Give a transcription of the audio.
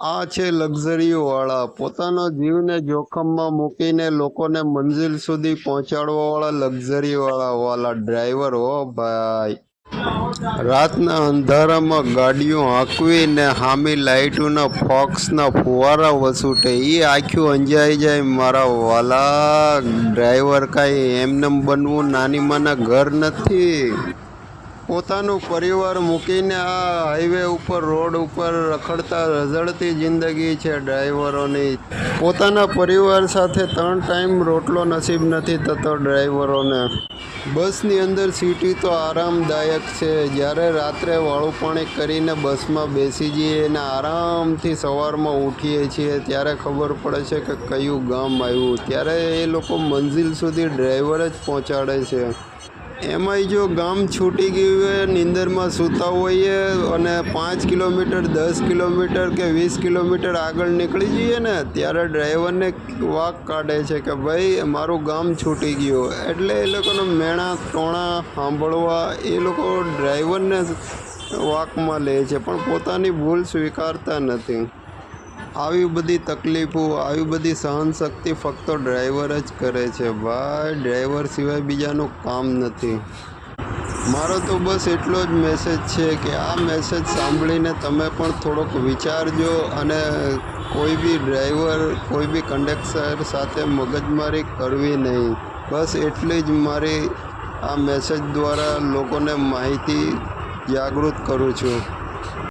આ છે લક્ઝરીવાળા. પોતાનો જીવને જોખમમાં મૂકીને લોકોને મંજિલ સુધી પહોંચાડવાવાળા લક્ઝરીવાળા વાલા ડ્રાઈવર, હો ભાઈ. રાતના અંધારામાં ગાડીઓ હાંકવીને હામી લાઇટોના ફોક્સના ફુવારા વસૂટે. એ આખું અંજાઈ જાય મારા વાલા ડ્રાઈવર કાંઈ એમનેમ બનવું નાની માના ઘર નથી. પોતાનું પરિવાર મૂકીને આ હાઈવે ઉપર, રોડ ઉપર રખડતા રઝળતી જિંદગી છે ડ્રાઈવરોની. પોતાના પરિવાર સાથે ત્રણ ટાઈમ રોટલો નસીબ નથી થતો ડ્રાઈવરોને. બસની અંદર સીટી તો આરામદાયક છે. જ્યારે રાત્રે વાળુંપાણી કરીને બસમાં બેસી જઈએ અને આરામથી સવારમાં ઉઠીએ છીએ, ત્યારે ખબર પડે છે કે કયું ગામ આવ્યું. ત્યારે એ લોકો મંઝિલ સુધી ડ્રાઈવર જ પહોંચાડે છે. એમાંય જો ગામ છૂટી ગયું હોય, નીંદરમાં સૂતા હોઈએ અને પાંચ કિલોમીટર, દસ કિલોમીટર કે વીસ કિલોમીટર આગળ નીકળી જઈએ ને, ત્યારે ડ્રાઈવરને વાક કાઢે છે કે ભાઈ, મારું ગામ છૂટી ગયું. એટલે એ લોકોનો મેણા ટોણા સાંભળવા એ લોકો ડ્રાઈવરને વાકમાં લે છે, પણ પોતાની ભૂલ સ્વીકારતા નથી. આવી બધી તકલીફો, આવી બધી સહનશક્તિ ફક્ત ડ્રાઈવર જ કરે છે ભાઈ. ડ્રાઈવર સિવાય બીજાનું કામ નથી. મારો તો બસ એટલો જ મેસેજ છે કે આ મેસેજ સાંભળીને તમે પણ થોડોક વિચારજો અને કોઈ બી ડ્રાઈવર, કોઈ બી કંડક્ટર સાથે મગજમારી કરવી નહીં. બસ એટલી જ મારી આ મેસેજ દ્વારા લોકોને માહિતી જાગૃત કરું છું.